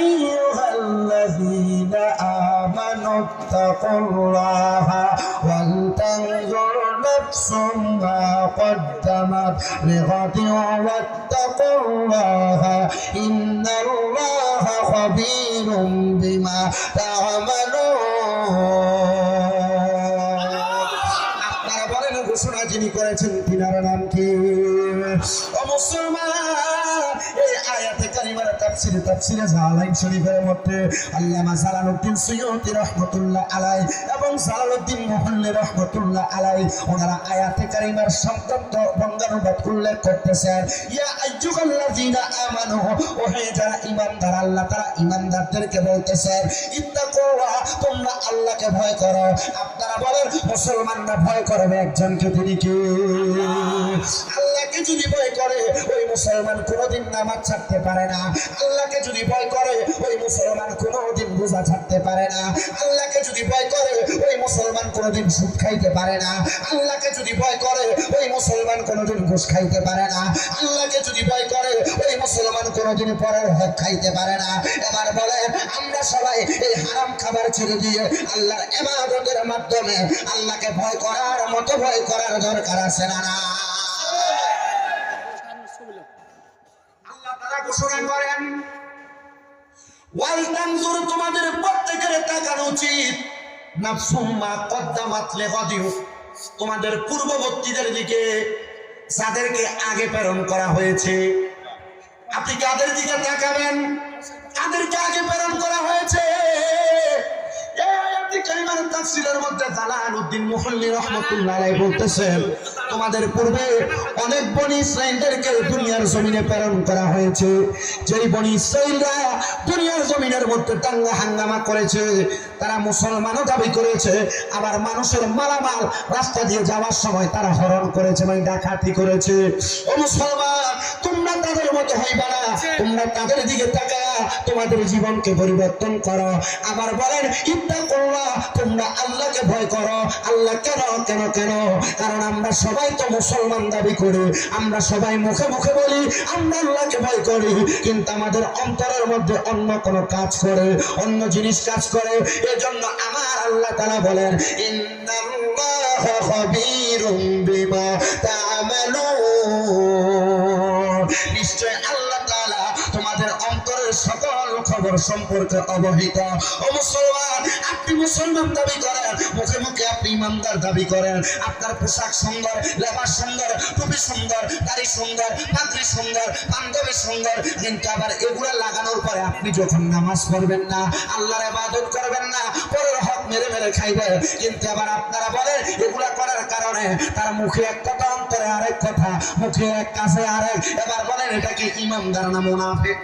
أيها الذين آمنوا اتقوا الله ولتنظر نفس ما قدمت لغد واتقوا الله إن الله خبير بما تعملون আপনারা বলেন ঘোষণা যিনি করেছেন তিনার নাম কি ও মুসলমান এই আয়াতে কারিমার তাফসিরে তাফসিরে জালালাইন শরীফের মধ্যে আল্লামা জালালউদ্দিন সুয়ুতি রাহমাতুল্লাহ আলাই এবং জালালউদ্দিন মুহল্লি রাহমাতুল্লাহ আলাই ওনারা আয়াতে কারিমার সংক্ষিপ্ত বঙ্গানুবাদ উল্লেখ করতেছেন, ইয়া আইয়ুহাল্লাযীনা আমানু ও যারা ঈমানদার, আল্লাহ তারা ঈমানদারদেরকে বলতেছেন, ইত্তাকুল্লাহ তোমরা আল্লাহকে ভয় করো। আপনারা বলেন, মুসলমানরা ভয় করবে একজনকে, তিনি কি? আল্লাহকে যদি ভয় করে মুসলমান কোনোদিন নামাজ ছাড়তে পারে না। আল্লাহকে যদি ভয় করে, ওই মুসলমান কোনোদিন রোজা ছাড়তে পারে না। আল্লাহকে যদি ভয় করে, ওই মুসলমান কোনোদিন সুদ খাইতে পারে না। আল্লাহকে যদি ভয় করে, ওই মুসলমান কোনোদিন ঘুষ খাইতে পারে না। আল্লাহকে যদি ভয় করে, ওই মুসলমান কোনোদিন পরের হক খাইতে পারে না। এবার বলে আমরা সবাই এই হারাম খাবার ছেড়ে দিয়ে আল্লাহর এবাদতের মাধ্যমে আল্লাহকে ভয় করার মতো ভয় করার দরকার আছে না না আল্লাহ তারা ঘোষণা করেন তোমাদের প্রত্যেকের তাকানো উচিত। তোমাদের পূর্ববর্তীদের দিকে যাদেরকে আগে প্রেরণ করা হয়েছে। আপনি কাদের দিকে তাকাবেন? কাদেরকে আগে প্রেরণ করা হয়েছে? বলতেছেন, তোমাদের পূর্বে অনেক জমিনে প্রেরণ করা হয়েছে। যেই মধ্যে হাঙ্গামা করেছে, তারা মুসলমানও দাবি করেছে। আবার মানুষের মালামাল রাস্তা দিয়ে যাওয়ার সময় তারা হরণ করেছে মানে ডাকাতি করেছে। ও মুসলমান তোমরা তাদের মতো হইবা না। তোমরা তাদের দিকে তাকায়া তোমাদের জীবনকে পরিবর্তন করো। আবার বলেন ইত্যা করবা তোমরা আল্লাহকে ভয় করো। আল্লাহ কেন কেন কেন? কারণ আমরা সবাই তো মুসলমান দাবি করি। আমরা সবাই মুখে মুখে বলি, আমরা আল্লাহকে ভয় করি। কিন্তু আমাদের অন্তরের মধ্যে অন্য কোনো কাজ করে, অন্য জিনিস কাজ করে। এজন্য আমার আল্লাহ তারা বলেন, ইন্নাল্লাহ খাবীরুম বিমা তা'মালুন খবর সম্পর্কে অবহিত। আপনি মুসলমান দাবি করেন, মুখে মুখে আপনি ইমানদার দাবি করেন। আপনার পোশাক সুন্দর লেবাস সুন্দর, টুপি সুন্দর, দাড়ি সুন্দর পাত্রী সুন্দর, পাঞ্জাবি সুন্দর, কিন্তু আবার এগুলা লাগানোর পরে আপনি যখন নামাজ পড়বেন না, আল্লাহর ইবাদত করবেন না, পরের হক মেরে মেরে খাইবেন। কিন্তু আবার আপনারা বলেন, এগুলা করার কারণে তার মুখে এক কথা, অন্তরে আরেক কথা, মুখে এক কাছে আরেক। এবার বলেন, এটা কি ইমানদার না মুনাফিক?